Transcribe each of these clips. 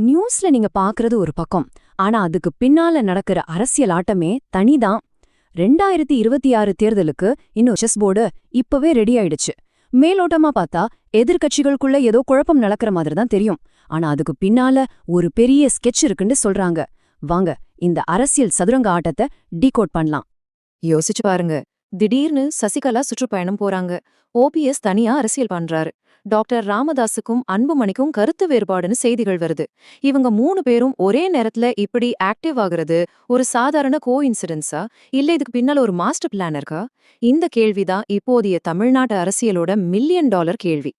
நியூஸ்ல நீங்க பாக்குறது ஒரு பக்கம். ஆனா அதுக்கு பின்னால நடக்கிற அரசியல் ஆட்டமே தனிதான். ரெண்டாயிரத்தி இருபத்தி ஆறு தேர்தலுக்கு இன்னும் செஸ் போர்டு இப்பவே ரெடி ஆயிடுச்சு. மேலோட்டமா பார்த்தா எதிர்க்கட்சிகளுக்குள்ள ஏதோ குழப்பம் நடக்கிற மாதிரி தான் தெரியும். ஆனா அதுக்கு பின்னால ஒரு பெரிய ஸ்கெட்ச் இருக்குன்னு சொல்றாங்க. வாங்க இந்த அரசியல் சதுரங்க ஆட்டத்தை டீகோட் பண்ணலாம். யோசிச்சு பாருங்க. திடீர்னு சசிகலா சுற்றுப்பயணம் போறாங்க. ஓபிஎஸ் தனியா அரசியல் பண்றாரு. டாக்டர் ராமதாஸுக்கும் அன்புமணிக்கும் கருத்து வேறுபாடுன்னு செய்திகள் வருது. இவங்க மூணு பேரும் ஒரே நேரத்துல இப்படி ஆக்டிவ் ஆகுறது ஒரு சாதாரண கோ இன்சிடென்ஸா இல்ல இதுக்கு பின்னால ஒரு மாஸ்டர் பிளான் இருக்கா? இந்த கேள்விதான் இப்போதைய தமிழ்நாட்டு அரசியலோட மில்லியன் டாலர் கேள்வி.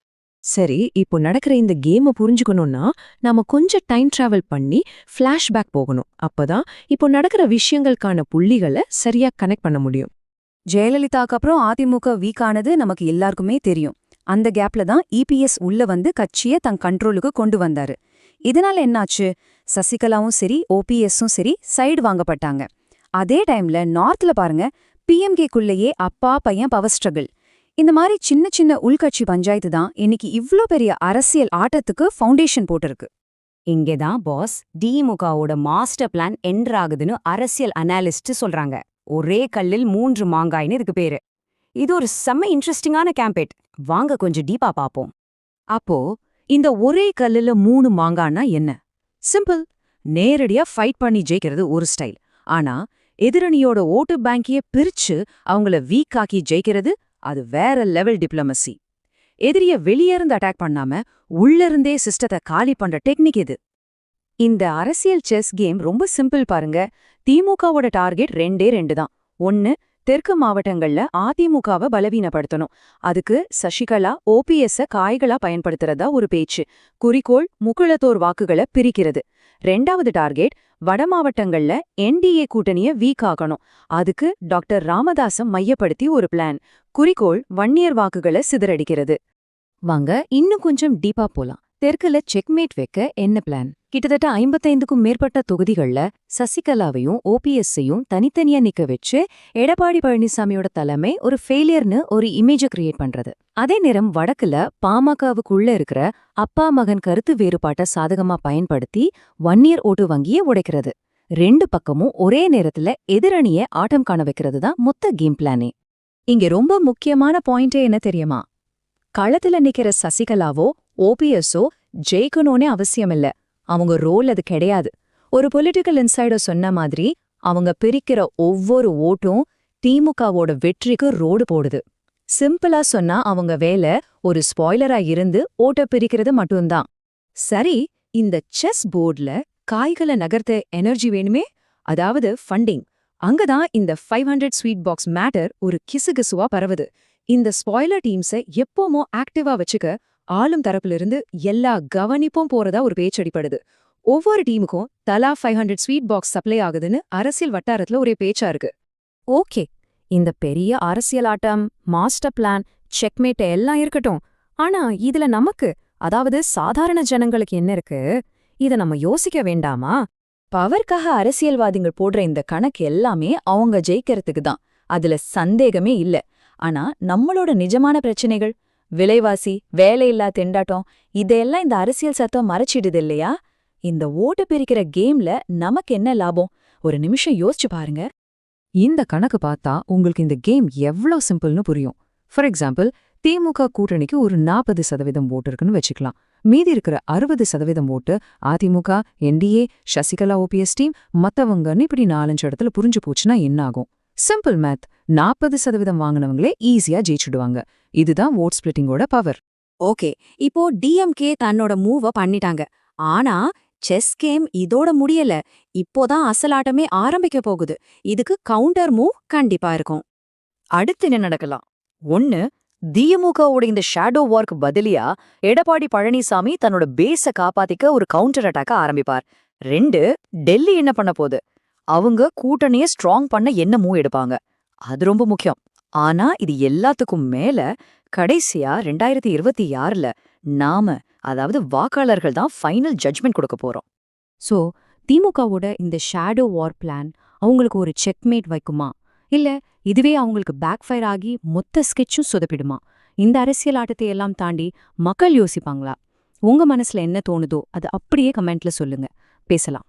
சரி இப்போ நடக்கிற இந்த கேமை புரிஞ்சுக்கணும்னா நாம கொஞ்சம் டைம் டிராவல் பண்ணி ஃப்ளாஷ்பேக் போகணும். அப்பதான் இப்போ நடக்கிற விஷயங்களுக்கான புள்ளிகளை சரியா கனெக்ட் பண்ண முடியும். ஜெயலலிதாக்கு அப்புறம் அதிமுக வீக் ஆனது நமக்கு எல்லாருக்குமே தெரியும். அந்த கேப்ல தான் இபிஎஸ் உள்ள வந்து கட்சிய தன் கண்ட்ரோலுக்கு கொண்டு வந்தாரு. இதனால என்னாச்சு? சசிகலாவும் சரி ஓபிஎஸும் சரி சைடு வாங்கப்பட்டாங்க. அதே டைம்ல நார்த்ல பாருங்க பிஎம்கேக்குள்ளேயே அப்பா பையன் பவர் ஸ்ட்ரகிள் இந்த மாதிரி சின்ன சின்ன உள்கட்சி பஞ்சாயத்து தான் இன்னைக்கு இவ்ளோ பெரிய அரசியல் ஆட்டத்துக்கு ஃபவுண்டேஷன் போட்டிருக்கு. இங்கேதான் பாஸ் டிமுகவோட மாஸ்டர் பிளான் என்ட்ராகுதுன்னு அரசியல் அனாலிஸ்ட் சொல்றாங்க. ஒரே கல்லில் மூன்று மாங்காய்னு இதுக்கு பேரு. இது ஒரு செம்ம இன்ட்ரெஸ்டிங்கான கேம்பேட் வாங்க கொஞ்சம் டீப்பா பாப்போம். அப்போ இந்த ஒரே கல்லுல மூணு மாங்கான்னா என்ன? சிம்பிள் நேரடியா ஃபைட் பண்ணி ஜெயிக்கிறது ஒரு ஸ்டைல் ஆனா எதிரணியோட ஓட்டு பேங்கிய பிரிச்சு அவங்கள வீக் ஆக்கி ஜெயிக்கிறது அது வேற லெவல் டிப்ளமசி எதிரிய வெளியேருந்து அட்டாக் பண்ணாம உள்ளிருந்தே சிஸ்டத்தை காலி பண்ற டெக்னிக் இது. இந்த அரசியல் செஸ் கேம் ரொம்ப சிம்பிள் பாருங்க. திமுகவோட டார்கெட் ரெண்டே ரெண்டு தான். ஒன்னு தெற்கு மாவட்டங்கள்ல அதிமுகவை பலவீனப்படுத்தணும். அதுக்கு சசிகலா ஓபிஎஸ்ஸ காய்களா பயன்படுத்துறதா ஒரு பேச்சு. குறிக்கோள் முக்குளத்தோர் வாக்குகளை பிரிக்கிறது. ரெண்டாவது டார்கெட் வட மாவட்டங்கள்ல என்டிஏ கூட்டணிய வீக் ஆகணும் அதுக்கு டாக்டர் ராமதாசம் மையப்படுத்தி ஒரு பிளான். குறிக்கோள் வன்னியர் வாக்குகளை சிதறடிக்கிறது. வாங்க இன்னும் கொஞ்சம் டீப்பா போலாம். தெற்குல செக்மேட் வைக்க என்ன பிளான் கிட்டத்தட்ட ஐம்பத்தைந்துக்கும் மேற்பட்ட தொகுதிகள்ல சசிகலாவையும் ஓபிஎஸ்ஸையும் தனித்தனியா நிக்க வச்சு எடப்பாடி பழனிசாமியோட தலைமை ஒரு ஃபெயிலியர்னு ஒரு இமேஜ கிரியேட் பண்றது. அதே நேரம் வடக்குல பாமகவுக்குள்ள இருக்கிற அப்பா மகன் கருத்து வேறுபாட்டை சாதகமா பயன்படுத்தி வன்னியர் ஓட்டு வங்கியை உடைக்கிறது. ரெண்டு பக்கமும் ஒரே நேரத்துல எதிரணிய ஆட்டம் காண வைக்கிறது தான் மொத்த கேம் பிளானே இங்க ரொம்ப முக்கியமான பாயிண்டே என்ன தெரியுமா? களத்துல நிக்கிற சசிகலாவோ ஓபிஎஸ்ஸோ ஜெயிக்கணும்னே அவசியமில்ல. அவங்க ரோல் அது கிடையாது. ஒரு பொலிட்டிக்கல் இன்சைடர் சொன்ன மாதிரி அவங்க பிரிக்கிற ஒவ்வொரு ஓட்டும் திமுகவோட வெற்றிக்கு ரோடு போடுது. சிம்பிளா சொன்னா அவங்க வேலை ஒரு ஸ்பாய்லரா இருந்து ஓட்ட பிரிக்கிறது மட்டும்தான். சரி இந்த செஸ் போர்ட்ல காய்களை நகர்த்த எனர்ஜி வேணுமே? அதாவது ஃபண்டிங் அங்கதான் இந்த five hundred sweet box matter ஒரு கிசுகிசுவா பரவுது. இந்த ஸ்பாய்லர் டீம்ஸை எப்போமோ ஆக்டிவா வச்சுக்க ஆளும் தரப்பிலிருந்து எல்லா கவனிப்பும் போறதா ஒரு பேச்சடிப்படுது ஒவ்வொரு டீமுக்கும் தலா five hundred sweet box supply ஆகுதுன்னு அரசியல் வட்டாரத்துல ஒரே பேச்சா இருக்கு. ஓகே இந்த பெரிய அரசியல் ஆட்டம் மாஸ்டர் பிளான் செக்மேட் எல்லாம் இருக்கட்டும். ஆனா இதுல நமக்கு அதாவது சாதாரண ஜனங்களுக்கு என்ன இருக்கு? இத நம்ம யோசிக்க வேண்டாமா? பவர்க்காக அரசியல்வாதிகள் போடுற இந்த கணக்கு எல்லாமே அவங்க ஜெயிக்கிறதுக்கு தான். அதுல சந்தேகமே இல்ல. ஆனா நம்மளோட நிஜமான பிரச்சனைகள் விலைவாசி வேலையில்லா திண்டாட்டம் இதையெல்லாம் இந்த அரசியல் சத்தம் மறைச்சிடுது இல்லையா? இந்த ஓட்டு பிரிக்கிற கேம்ல நமக்கு என்ன லாபம்? ஒரு நிமிஷம் யோசிச்சு பாருங்க. இந்த கணக்கு பார்த்தா உங்களுக்கு இந்த கேம் எவ்ளோ சிம்பிள்னு புரியும். ஃபார் எக்ஸாம்பிள் திமுக கூட்டணிக்கு ஒரு நாற்பது சதவீதம் ஓட்டு இருக்குன்னு வச்சுக்கலாம். மீதி இருக்கிற அறுபது சதவீதம் ஓட்டு AIADMK NDA Sasikala OPS team மத்தவங்கன்னு இப்படி நாலஞ்சு இடத்துல புரிஞ்சு போச்சுன்னா என்ன ஆகும்? சிம்பிள் மேத் நாற்பது சதவீதம் வாங்கினவங்களே ஈஸியா ஜெயிச்சுடுவாங்க. இதுதான் ஓட் ஸ்பிளிட்டிங்கோட பவர் ஓகே இப்போ டிஎம்கே தன்னோட மூவ பண்ணிட்டாங்க. ஆனா செஸ் கேம் இதோட முடியல. இப்போதான் அசலாட்டமே ஆரம்பிக்க போகுது. இதுக்கு கவுண்டர் மூவ் கண்டிப்பா இருக்கும். அடுத்து என்ன நடக்கலாம்? ஒன்னு திமுகவோட இந்த ஷேடோ வார்க்கு பதிலியா எடப்பாடி பழனிசாமி தன்னோட பேஸ காப்பாத்திக்க ஒரு கவுண்டர் அட்டாக்க ஆரம்பிப்பார். ரெண்டு டெல்லி என்ன பண்ண போகுது? அவங்க கூட்டணிய ஸ்ட்ராங் பண்ண என்ன மூவ் எடுப்பாங்க. அது ரொம்ப முக்கியம். ஆனா இது எல்லாத்துக்கும் மேல கடைசியா ரெண்டாயிரத்தி இருபத்தி ஆறுல நாம அதாவது வாக்காளர்கள் தான் ஃபைனல் ஜட்ஜ்மெண்ட் கொடுக்க போறோம். சோ திமுகவோட இந்த ஷேடோ வார் பிளான் அவங்களுக்கு ஒரு செக்மேட் வைக்குமா? இல்ல இதுவே அவங்களுக்கு பேக் ஃபயர் ஆகி மொத்த ஸ்கெட்சும் சொதப்பிடுமா? இந்த அரசியல் ஆட்டத்தை எல்லாம் தாண்டி மக்கள் யோசிப்பாங்களா? உங்க மனசுல என்ன தோணுதோ அது அப்படியே கமெண்ட்ல சொல்லுங்க. பேசலாம்.